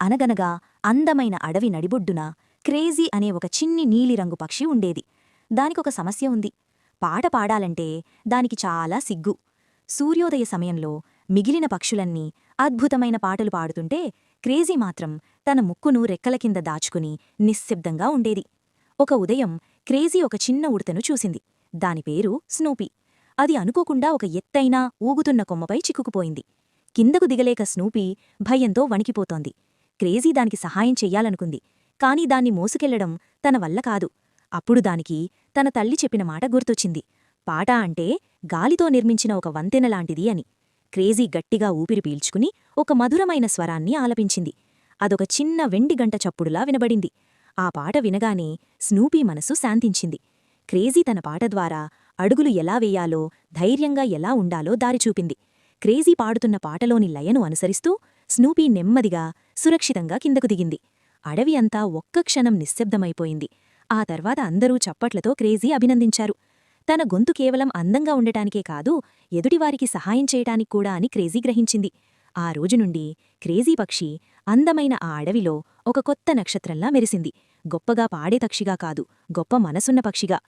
అనగనగా అందమైన అడవి నడిబొడ్డున క్రేజీ అనే ఒక చిన్ని నీలిరంగు పక్షి ఉండేది. దానికొక సమస్య ఉంది. పాట పాడాలంటే దానికి చాలా సిగ్గు. సూర్యోదయ సమయంలో మిగిలిన పక్షులన్నీ అద్భుతమైన పాటలు పాడుతుంటే క్రేజీ మాత్రం తన ముక్కును రెక్కల కింద దాచుకుని నిశ్శబ్దంగా ఉండేది. ఒక ఉదయం క్రేజీ ఒక చిన్న ఉడతను చూసింది. దాని పేరు స్నూపీ. అది అనుకోకుండా ఒక ఎత్తైన ఊగుతున్న కొమ్మపై చిక్కుకుపోయింది. కిందకు దిగలేక స్నూపీ భయంతో వణికిపోతోంది. క్రేజీ దానికి సహాయం చెయ్యాలనుకుంది. కాని దాన్ని మోసుకెళ్ళడం తన వల్ల కాదు. అప్పుడు దానికి తన తల్లి చెప్పిన మాట గుర్తొచ్చింది. పాట అంటే గాలితో నిర్మించిన ఒక వంతెనలాంటిది అని. క్రేజీ గట్టిగా ఊపిరి పీల్చుకుని ఒక మధురమైన స్వరాన్ని ఆలపించింది. అదొక చిన్న వెండి గంట చప్పుడులా వినబడింది. ఆ పాట వినగానే స్నూపీ మనసు శాంతించింది. క్రేజీ తన పాట ద్వారా అడుగులు ఎలా వేయాలో ధైర్యంగా ఎలా ఉండాలో దారిచూపింది క్రేజీ పాడుతున్న పాటలోని లయను అనుసరిస్తూ స్నూపీ నెమ్మదిగా సురక్షితంగా కిందకు దిగింది. అడవి అంతా ఒక్క క్షణం నిశ్శబ్దమైపోయింది. ఆ తర్వాత అందరూ చప్పట్లతో క్రేజీ అభినందించారు. తన గొంతు కేవలం అందంగా ఉండటానికే కాదు ఎదుటివారికి సహాయం చేయటానికి కూడా అని క్రేజీ గ్రహించింది. ఆ రోజు నుండి క్రేజీ పక్షి అందమైన ఆ అడవిలో ఒక కొత్త నక్షత్రంలా మెరిసింది. గొప్పగా పాడే పక్షిగా కాదు గొప్ప మనసున్న పక్షిగా.